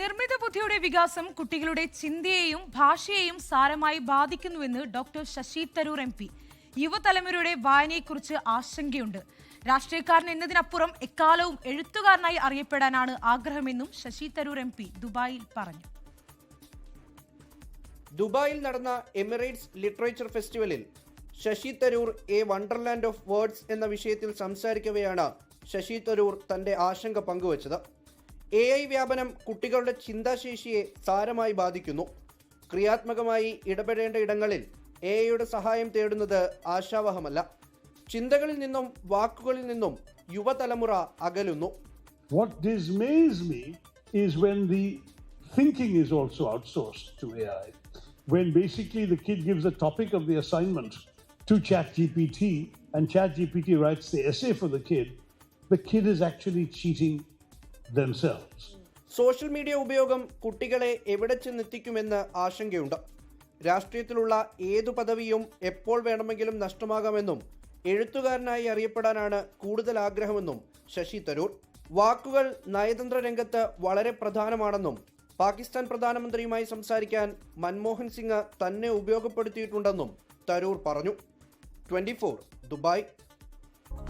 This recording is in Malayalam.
നിർമ്മിത ബുദ്ധിയുടെ വികാസം കുട്ടികളുടെ ചിന്തയെയും ഭാഷയെയും സാരമായി ബാധിക്കുന്നുവെന്ന് doctor Shashi Tharoor M P. യുവതലമുറയുടെ വായനയെക്കുറിച്ച് ആശങ്കയുണ്ട്. രാഷ്ട്രീയക്കാരൻ എന്നതിനപ്പുറം എക്കാലവും എഴുത്തുകാരനായി അറിയപ്പെടാനാണ് ആഗ്രഹമെന്നും ശശി തരൂർ എം പി ദുബായിൽ പറഞ്ഞു. ദുബായിൽ നടന്ന എമിറേറ്റ്സ് ലിറ്ററേച്ചർ ഫെസ്റ്റിവലിൽ Shashi Tharoor a wonderland of words എന്ന വിഷയത്തിൽ സംസാരിക്കവെയാണ് ശശി തരൂർ തന്റെ ആശങ്ക പങ്കുവച്ചത്. എ ഐ വ്യാപനം കുട്ടികളുടെ ചിന്താശേഷിയെ സാരമായി ബാധിക്കുന്നു ക്രിയാത്മകമായി ഇടപെടേണ്ട ഇടങ്ങളിൽ എ ഐയുടെ സഹായം തേടുന്നത് ആശാവഹമല്ല ചിന്തകളിൽ നിന്നും വാക്കുകളിൽ നിന്നും യുവതലമുറ അകലുന്നു What dismays me is when the thinking is also outsourced to AI. When basically the kid gives the topic of the assignment to ChatGPT and ChatGPT writes the essay for the kid, the kid is actually cheating themselves. Social media ഉപയോഗം കുട്ടികളെ എവിടെ ചെന്നെത്തിക്കുമെന്ന് ആശങ്കയുണ്ട്. രാഷ്ട്രീയത്തിലുള്ള ഏതു പദവിയും എപ്പോൾ വേണമെങ്കിലും നഷ്ടമാകാമെന്നും എഴുത്തുകാരനായി അറിയപ്പെടാനാണ് കൂടുതൽ ആഗ്രഹമെന്നും ശശി തരൂർ. വാക്കുകൾ നയതന്ത്ര രംഗത്ത് വളരെ പ്രധാനമാണെന്നും പാകിസ്ഥാൻ പ്രധാനമന്ത്രിയുമായി സംസാരിക്കാൻ മൻമോഹൻ സിംഗ് തന്നെ ഉപയോഗപ്പെടുത്തിയിട്ടുണ്ടെന്നും തരൂർ പറഞ്ഞു. Twenty Dubai.